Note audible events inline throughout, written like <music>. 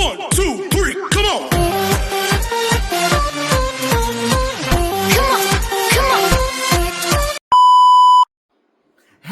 One, two,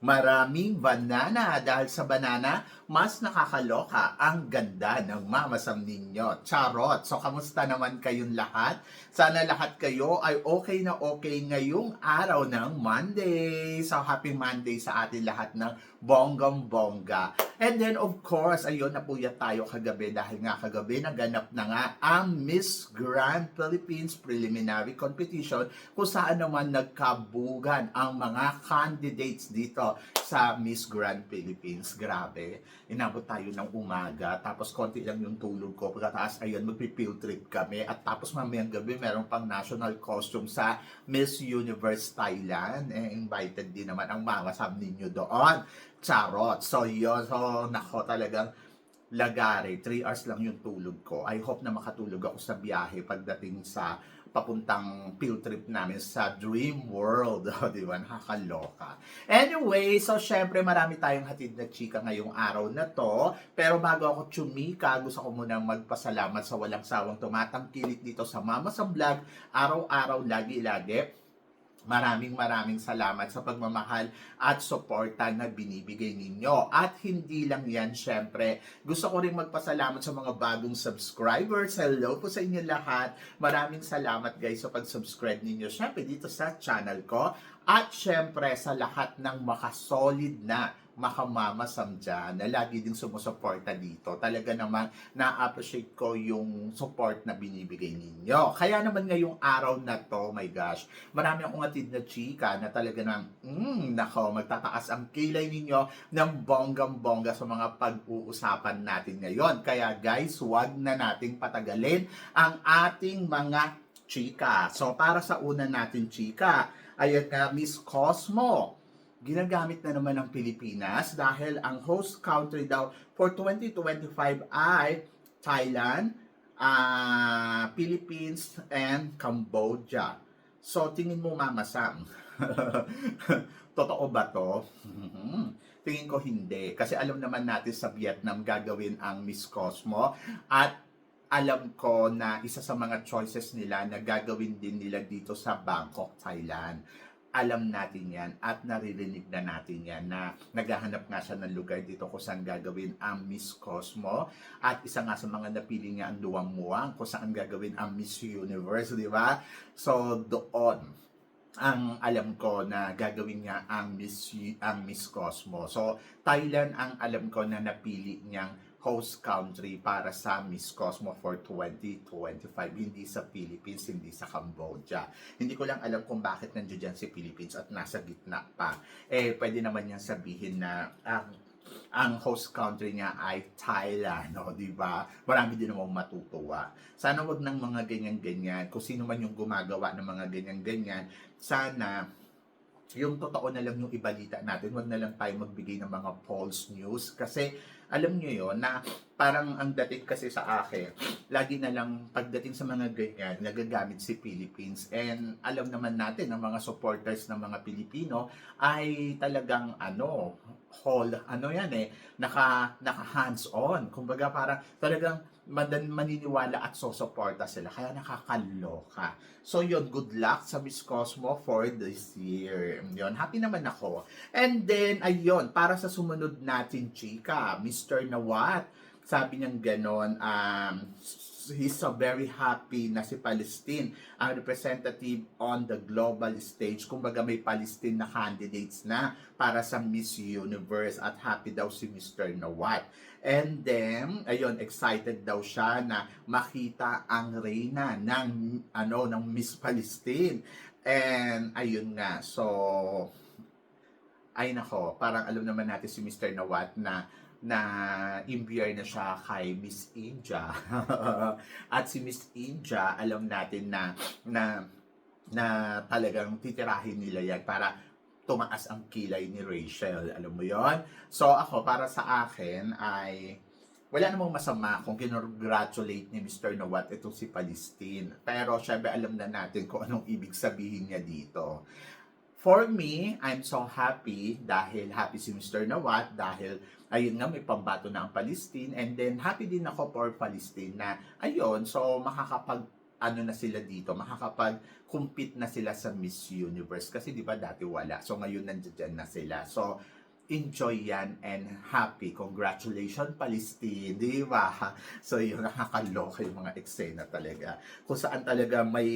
maraming banana dahil sa banana, mas nakakaloka ang ganda ng mamasam ninyo. Charot! So, kamusta naman kayong lahat? Sana lahat kayo ay okay na okay ngayong araw ng Monday. So, happy Monday sa atin lahat ng bonggam-bongga. And then, of course, ayun, napuyat tayo kagabi dahil nga kagabi naganap na nga ang Miss Grand Philippines Preliminary Competition kung saan naman nagkabugan ang mga candidates dito sa Miss Grand Philippines. Grabe, inabot tayo ng umaga, tapos konti lang yung tulog ko. Pagkataas, ayun, magpipill trip kami. At tapos mamayang gabi, meron pang national costume sa Miss Universe Thailand. Eh, invited din naman ang mga sam ninyo doon. Charot. So, yun. So, nako talagang lagare. 3 hours lang yung tulog ko. I hope na makatulog ako sa biyahe pagdating sa papuntang field trip namin sa Dream World. O, <laughs> di ba? Nakakaloka. Anyway, so syempre marami tayong hatid na chika ngayong araw na to. Pero bago ako tsumika, gusto ko munang magpasalamat sa walang sawang tumatangkilik dito sa Mama sa Vlog. Araw-araw, lagi-lagi. Maraming maraming salamat sa pagmamahal at suporta na binibigay ninyo. At hindi lang yan, syempre, gusto ko rin magpasalamat sa mga bagong subscribers. Hello po sa inyo lahat. Maraming salamat guys sa pag-subscribe ninyo. Syempre, dito sa channel ko. At syempre, sa lahat ng makasolid na makamamasam dyan na lagi din sumusuporta dito. Talaga naman na-appreciate ko yung support na binibigay ninyo. Kaya naman ngayong araw na to, my gosh, marami akong atid na chika na talaga na, mm, nako, magtataas ang kilay ninyo ng bonggang-bongga sa mga pag-uusapan natin ngayon. Kaya guys, wag na nating patagalin ang ating mga chika. So, para sa una natin chika, ayan nga, Miss Cosmo ginagamit na naman ng Pilipinas dahil ang host country daw for 2025 ay Thailand, ah, Philippines, and Cambodia. So, tingin mo, Mama Sam, <laughs> totoo ba to? tingin ko hindi. Kasi alam naman natin sa Vietnam gagawin ang Miss Cosmo at alam ko na isa sa mga choices nila na gagawin din nila dito sa Bangkok, Thailand alam natin yan at naririnig na natin yan na naghahanap nga siya ng lugar dito kung saan gagawin ang Miss Cosmo at isa nga sa mga napili niya ang Luwang Muwang kung saan gagawin ang Miss Universe, di ba? So, doon ang alam ko na gagawin niya ang Miss ang Miss Cosmo. So, Thailand ang alam ko na napili niyang host country para sa Miss Cosmo for 2025. Hindi sa Philippines, hindi sa Cambodia. Hindi ko lang alam kung bakit nandiyo dyan si Philippines at nasa gitna pa. Eh, pwede naman niyang sabihin na ang ang host country niya ay Thailand, no, di ba? Marami din namang matutuwa. Sana wag ng mga ganyan-ganyan, kung sino man yung gumagawa ng mga ganyan-ganyan, sana yung totoo na lang yung ibalita natin, wag na lang tayo magbigay ng mga false news kasi alam nyo yon na parang ang dating kasi sa akin, lagi na lang pagdating sa mga ganyan, nagagamit si Philippines and alam naman natin ng mga supporters ng mga Pilipino ay talagang ano, whole, ano yan eh, naka, naka hands on. Kumbaga parang talagang madan maniniwala at susuporta sila. Kaya nakakaloka. So yun, good luck sa Miss Cosmo for this year. Yun, happy naman ako. And then, ayun, para sa sumunod natin, chika, Mr. Nawat, sabi niyang ganon, um, he's so very happy na si Palestine ang representative on the global stage. Kumbaga may Palestine na candidates na para sa Miss Universe at happy daw si Mr. Nawat. And then, ayun, excited daw siya na makita ang reyna ng ano ng Miss Palestine. And ayun nga, so ay nako, parang alam naman natin si Mr. Nawat na na imbiyer na siya kay Miss India. <laughs> At si Miss India, alam natin na na na talagang titirahin nila yan para tumaas ang kilay ni Rachel. Alam mo yon So ako, para sa akin ay wala namang masama kung kinongratulate ni Mr. Nawat itong si Palestine. Pero syempre alam na natin kung anong ibig sabihin niya dito. For me, I'm so happy dahil happy si Mr. Nawat dahil ayun nga may pambato na ang Palestine and then happy din ako for Palestine na ayun so makakapag ano na sila dito, makakapag-compete na sila sa Miss Universe kasi di ba dati wala. So ngayon nandiyan na sila. So enjoy yan and happy. Congratulations, Palestine. Di ba? <laughs> So, yun, nakakaloka yung mga eksena talaga. Kung saan talaga may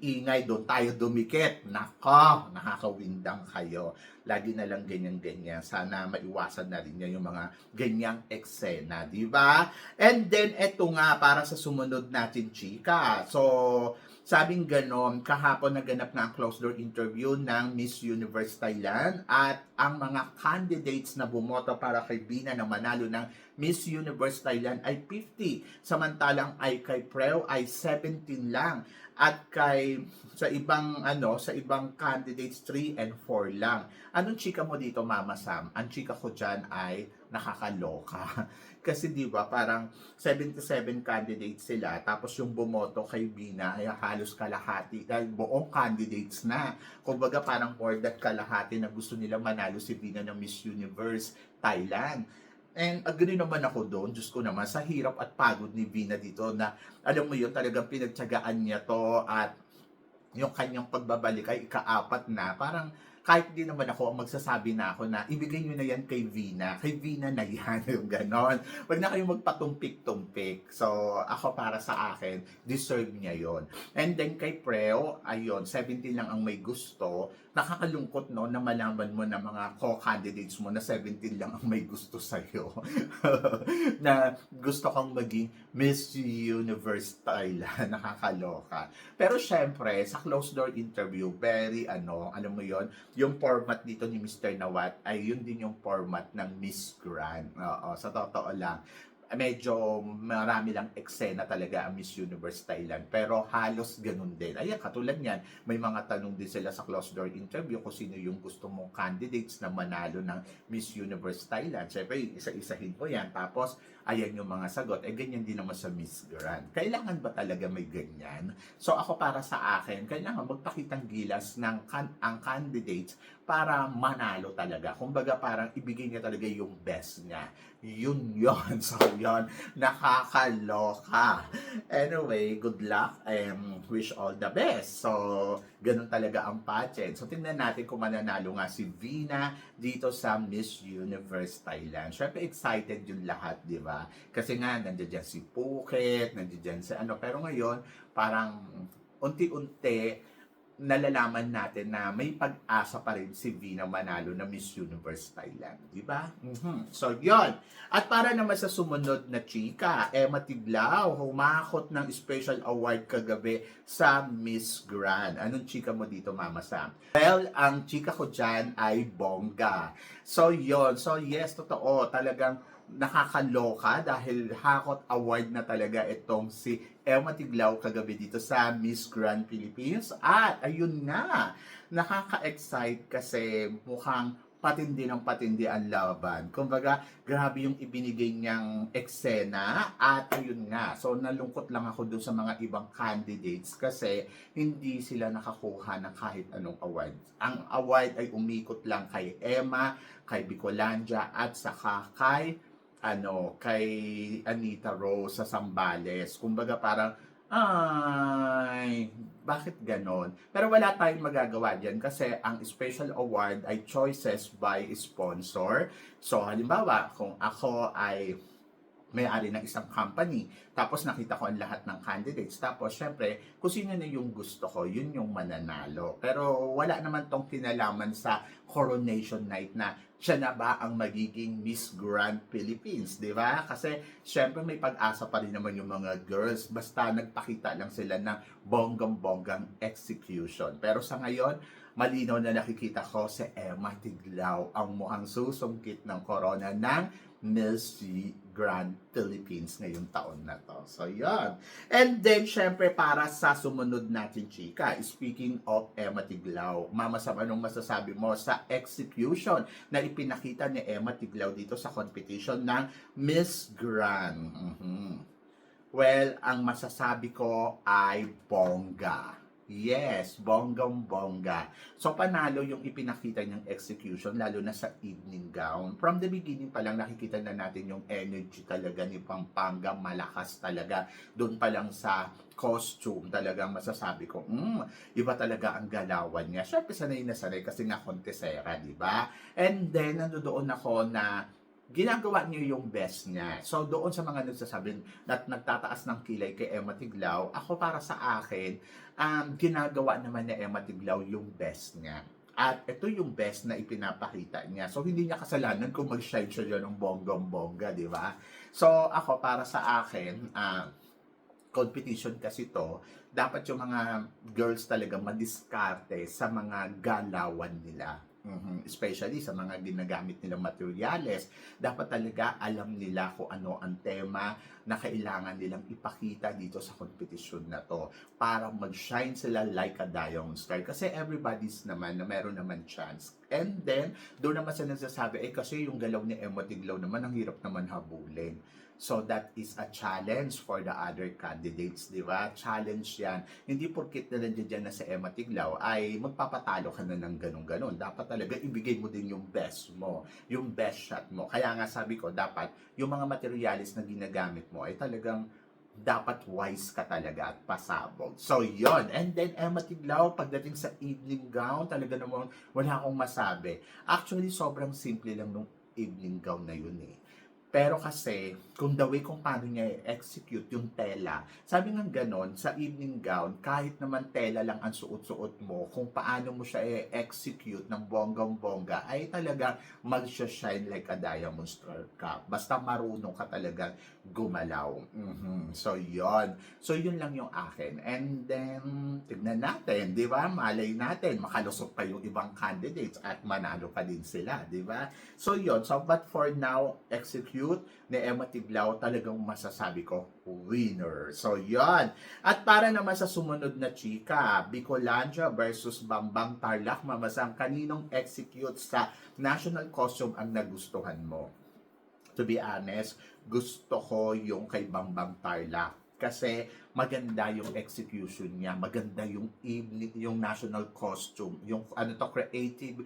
ingay, doon tayo dumikit. Nako, nakakawindang kayo. Lagi na lang ganyan-ganyan. Sana maiwasan na rin niya yung mga ganyang eksena. Di ba? And then, eto nga, para sa sumunod natin, chika. So, Sabing ganon, kahapon naganap na ang closed door interview ng Miss Universe Thailand at ang mga candidates na bumoto para kay Bina na manalo ng Miss Universe Thailand ay 50. Samantalang ay kay Preo ay 17 lang. At kay sa ibang ano, sa ibang candidates 3 and 4 lang. Anong chika mo dito, Mama Sam? Ang chika ko diyan ay nakakaloka. Kasi 'di ba, parang 77 candidates sila tapos yung bumoto kay Bina ay halos kalahati dahil buong candidates na. Kumbaga parang more than kalahati na gusto nila manalo si Bina ng Miss Universe Thailand. And agree naman ako doon, Diyos ko naman, sa hirap at pagod ni Vina dito na alam mo yun, talagang pinagtsagaan niya to at yung kanyang pagbabalik ay ikaapat na, parang kahit di naman ako magsasabi na ako na ibigay nyo na yan kay Vina. Kay Vina na yan, <laughs> yung ganon. Huwag na kayong magpatumpik-tumpik. So, ako para sa akin, deserve niya yon And then kay Preo, ayun, 17 lang ang may gusto. Nakakalungkot no na malaman mo na mga co-candidates mo na 17 lang ang may gusto sa'yo. <laughs> na gusto kang maging Miss Universe Thailand. <laughs> Nakakaloka. Pero syempre, sa closed door interview, very ano, alam mo yon yung format dito ni Mr. Nawat ay yun din yung format ng Miss Grand. Oo, sa totoo lang medyo marami lang eksena talaga ang Miss Universe Thailand. Pero halos ganun din. Ayan, katulad niyan, may mga tanong din sila sa closed door interview kung sino yung gusto mong candidates na manalo ng Miss Universe Thailand. Siyempre, isa-isahin mo yan. Tapos, ayan yung mga sagot. Eh, ganyan din naman sa Miss Grand. Kailangan ba talaga may ganyan? So, ako para sa akin, kailangan magpakitang gilas ng kan- ang candidates para manalo talaga. Kumbaga, parang ibigay niya talaga yung best niya. Yun <laughs> yon So, yon Nakakaloka. Anyway, good luck and wish all the best. So, ganun talaga ang pageant. So, tingnan natin kung mananalo nga si Vina dito sa Miss Universe Thailand. Syempre, excited yung lahat, di ba? Kasi nga, nandiyan dyan si Phuket, nandiyan dyan si ano. Pero ngayon, parang unti-unti, nalalaman natin na may pag-asa pa rin si Vina Manalo na Miss Universe Thailand. Di ba? Mhm. So, yon At para naman sa sumunod na chika, Emma Tiglao, humakot ng special award kagabi sa Miss Grand. Anong chika mo dito, Mama Sam? Well, ang chika ko dyan ay bongga. So, yon So, yes, totoo. Talagang nakakaloka dahil hakot award na talaga itong si Emma Tiglao kagabi dito sa Miss Grand Philippines. At ayun nga, nakaka-excite kasi mukhang patindi ng patindi ang laban. Kumbaga, grabe yung ibinigay niyang eksena at ayun nga. So, nalungkot lang ako doon sa mga ibang candidates kasi hindi sila nakakuha ng kahit anong award. Ang award ay umikot lang kay Emma, kay Bicolandia at saka kay ano, kay Anita Rose sa Sambales. Kumbaga parang, ay, bakit ganon? Pero wala tayong magagawa dyan kasi ang special award ay choices by sponsor. So, halimbawa, kung ako ay may-ari ng isang company. Tapos nakita ko ang lahat ng candidates. Tapos syempre, kung sino na yung gusto ko, yun yung mananalo. Pero wala naman tong kinalaman sa coronation night na siya na ba ang magiging Miss Grand Philippines, di ba? Kasi syempre may pag-asa pa rin naman yung mga girls. Basta nagpakita lang sila ng bonggang-bonggang execution. Pero sa ngayon, malinaw na nakikita ko si Emma Tiglao ang mukhang susungkit ng corona ng Miss G Grand Philippines ngayong taon na to. So, yan. And then, syempre, para sa sumunod natin, chika, speaking of Emma Tiglao, Mama Sam, anong masasabi mo sa execution na ipinakita ni Emma Tiglao dito sa competition ng Miss Grand? Mhm. Well, ang masasabi ko ay bongga. Yes, bonggang-bongga. So, panalo yung ipinakita niyang execution, lalo na sa evening gown. From the beginning pa lang, nakikita na natin yung energy talaga ni Pampanga, malakas talaga. Doon pa lang sa costume, talagang masasabi ko, mm, iba talaga ang galawan niya. Siyempre, sanay na sanay kasi nga kontesera, di ba? And then, nandoon ako na ginagawa niyo yung best niya. So, doon sa mga nagsasabi at nagtataas ng kilay kay Emma Tiglao, ako para sa akin, um, ginagawa naman ni Emma Tiglao yung best niya. At ito yung best na ipinapakita niya. So, hindi niya kasalanan kung mag-shine siya yun ng bonggong-bongga, di ba? So, ako para sa akin, ah, competition kasi to, dapat yung mga girls talaga madiskarte sa mga galawan nila. Mhm. Especially sa mga ginagamit nilang materials. Dapat talaga alam nila kung ano ang tema na kailangan nilang ipakita dito sa competition na to para mag-shine sila like a diamond star. Kasi everybody's naman na meron naman chance. And then, doon naman sa nagsasabi, eh kasi yung galaw ni Emma Tiglaw naman, ang hirap naman habulin. So that is a challenge for the other candidates, di ba? Challenge yan. Hindi porkit na nandiyan dyan na sa Emma Tiglaw ay magpapatalo ka na ng ganun-ganun. Dapat talaga ibigay mo din yung best mo, yung best shot mo. Kaya nga sabi ko, dapat yung mga materialis na ginagamit mo ay talagang dapat wise ka talaga at pasabog. So, yon And then, Emma Tiglaw, pagdating sa evening gown, talaga namang wala akong masabi. Actually, sobrang simple lang nung evening gown na yun eh. Pero kasi, kung the way kung paano niya i-execute yung tela, sabi nga ganon, sa evening gown, kahit naman tela lang ang suot-suot mo, kung paano mo siya i-execute ng bonggang-bongga, ay talaga mag-shine like a diamond star ka. Basta marunong ka talaga gumalaw. Mhm. So, yon So, yun lang yung akin. And then, tignan natin, di ba? Malay natin, makalusot pa yung ibang candidates at manalo pa din sila, di ba? So, yon So, but for now, execute ni Emma Tiglao, talagang masasabi ko, winner. So, yon At para naman sa sumunod na chika, Bicolandia versus Bambang Tarlac, mamasang kaninong execute sa national costume ang nagustuhan mo? To be honest, gusto ko yung kay Bambang Tarlac kasi maganda yung execution niya, maganda yung evening, yung national costume, yung ano to creative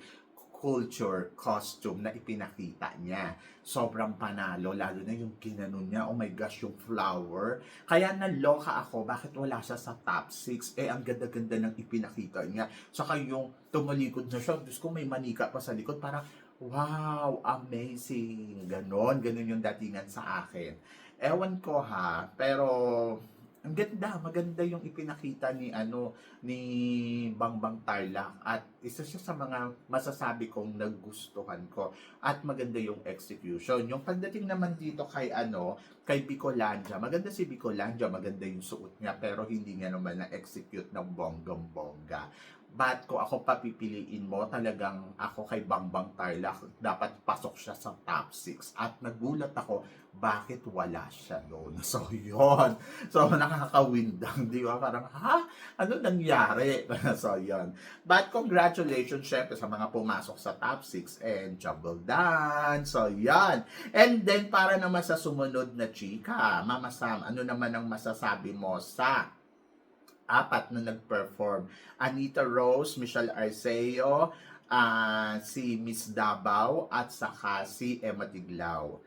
culture costume na ipinakita niya. Sobrang panalo, lalo na yung ginanon niya, oh my gosh, yung flower. Kaya naloka ako, bakit wala siya sa top 6? Eh, ang ganda-ganda ng ipinakita niya. Saka yung tumalikod na siya, Diyos ko, may manika pa sa likod, parang, wow, amazing. Ganon, ganon yung datingan sa akin. Ewan ko ha, pero ang ganda, maganda yung ipinakita ni ano ni Bangbang Tarlac at isa siya sa mga masasabi kong nagustuhan ko at maganda yung execution. Yung pagdating naman dito kay ano, kay Bicolandia, maganda si Bicolandia, maganda yung suot niya pero hindi niya naman na-execute ng bonggang-bongga. But kung ako papipiliin mo, talagang ako kay Bangbang Tarlac, dapat pasok siya sa top 6. At nagulat ako, bakit wala siya doon? <laughs> So, yon So, nakakawindang, di ba? Parang, ha? Ano nangyari? <laughs> so, yon But congratulations, syempre, sa mga pumasok sa top 6 and Jumble Dance. So, yan. And then, para naman sa sumunod na chika, Mama Sam, ano naman ang masasabi mo sa apat na nag-perform. Anita Rose, Michelle Arceo, ah, si Miss Davao, at saka si Emma Tiglao.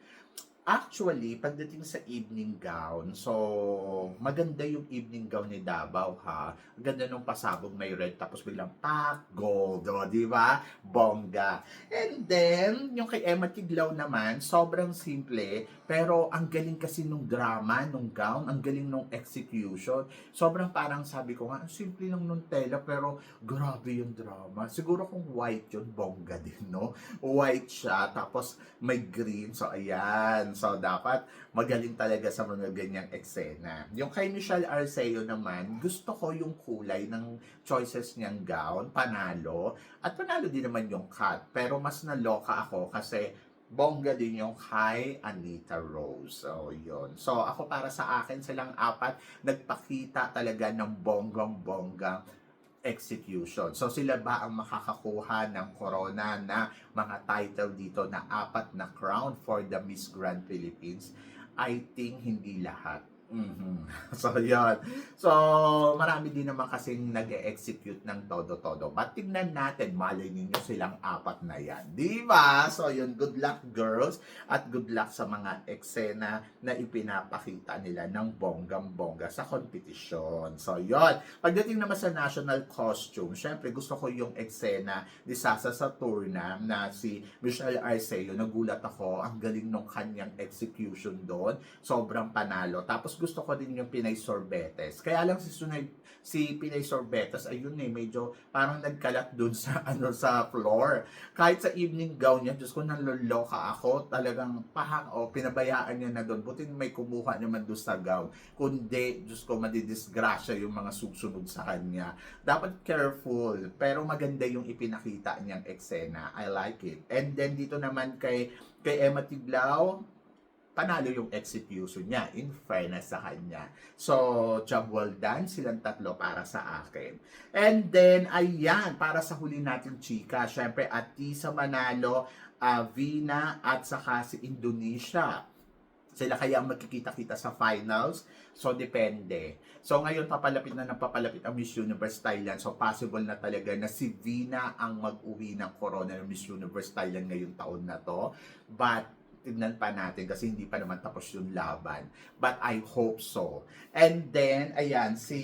Actually, pagdating sa evening gown, so maganda yung evening gown ni Davao ha. Ganda nung pasabog may red tapos biglang pak, gold, o, di ba? Bongga. And then, yung kay Emma Tiglao naman, sobrang simple, pero ang galing kasi nung drama, nung gown, ang galing nung execution. Sobrang parang sabi ko nga, ang simple lang nung tela, pero grabe yung drama. Siguro kung white yun, bongga din, no? White siya, tapos may green, so ayan. So, dapat magaling talaga sa mga ganyang eksena. Yung kay Michelle Arceo naman, gusto ko yung kulay ng choices niyang gown, panalo. At panalo din naman yung cut. Pero mas naloka ako kasi bongga din yung kay Anita Rose. So, yun. So, ako para sa akin, silang apat, nagpakita talaga ng bonggang-bonggang execution. So, sila ba ang makakakuha ng corona na mga title dito na apat na crown for the Miss Grand Philippines? I think hindi lahat. Mhm. <laughs> So, yun. So, marami din naman kasing nag execute ng todo-todo. But tignan natin, malay ninyo silang apat na yan. Di ba? So, yun. Good luck, girls. At good luck sa mga eksena na ipinapakita nila ng bonggang-bongga sa kompetisyon. So, yun. Pagdating naman sa national costume, syempre gusto ko yung eksena ni Sasa Saturna na si Michelle Arceo. Nagulat ako. Ang galing nung kanyang execution doon. Sobrang panalo. Tapos gusto ko din yung Pinay Sorbetes. Kaya lang si Sunay, si Pinay Sorbetes, ayun eh, medyo parang nagkalat dun sa, <laughs> ano, sa floor. Kahit sa evening gown niya, Diyos ko, nanloloka ako. Talagang pahang, o pinabayaan niya na doon. Buti may kumuha naman doon sa gown. Kundi, Diyos ko, madidisgrasya yung mga susunod sa kanya. Dapat careful, pero maganda yung ipinakita niyang eksena. I like it. And then dito naman kay kay Emma Tiglao, panalo yung execution niya in fairness sa kanya. So, job well done silang tatlo para sa akin. And then, ayan, para sa huli natin chika, syempre Atisa Manalo, ah, Vina, at saka si Indonesia. Sila kaya ang magkikita-kita sa finals. So, depende. So, ngayon, papalapit na ng papalapit ang Miss Universe Thailand. So, possible na talaga na si Vina ang mag-uwi ng corona ng Miss Universe Thailand ngayong taon na to. But, tignan pa natin kasi hindi pa naman tapos yung laban. But I hope so. And then, ayan, si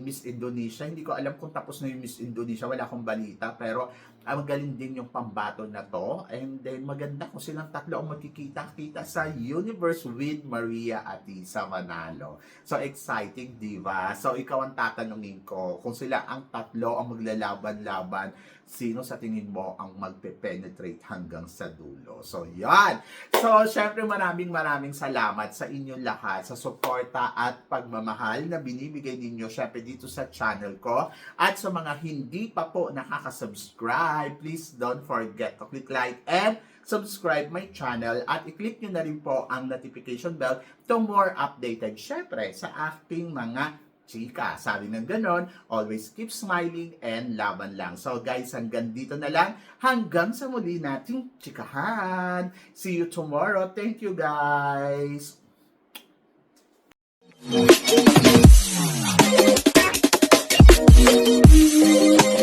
Miss Indonesia, hindi ko alam kung tapos na yung Miss Indonesia, wala akong balita, pero ang magaling din yung pambato na to. And then, maganda kung silang tatlo ang magkikita-kita sa Universe with Maria Atisa Manalo. So, exciting, di ba? So, ikaw ang tatanungin ko, kung sila ang tatlo ang maglalaban-laban, sino sa tingin mo ang magpe-penetrate hanggang sa dulo? So, yan! So, syempre maraming maraming salamat sa inyong lahat sa suporta at pagmamahal na binibigay ninyo syempre dito sa channel ko. At sa mga hindi pa po nakaka-subscribe, please don't forget to click like and subscribe my channel at i-click nyo na rin po ang notification bell to more updated syempre sa aking mga chika. Sabi ng ganon, always keep smiling and laban lang. So guys, hanggang dito na lang. Hanggang sa muli nating chikahan. See you tomorrow. Thank you guys. Thank you.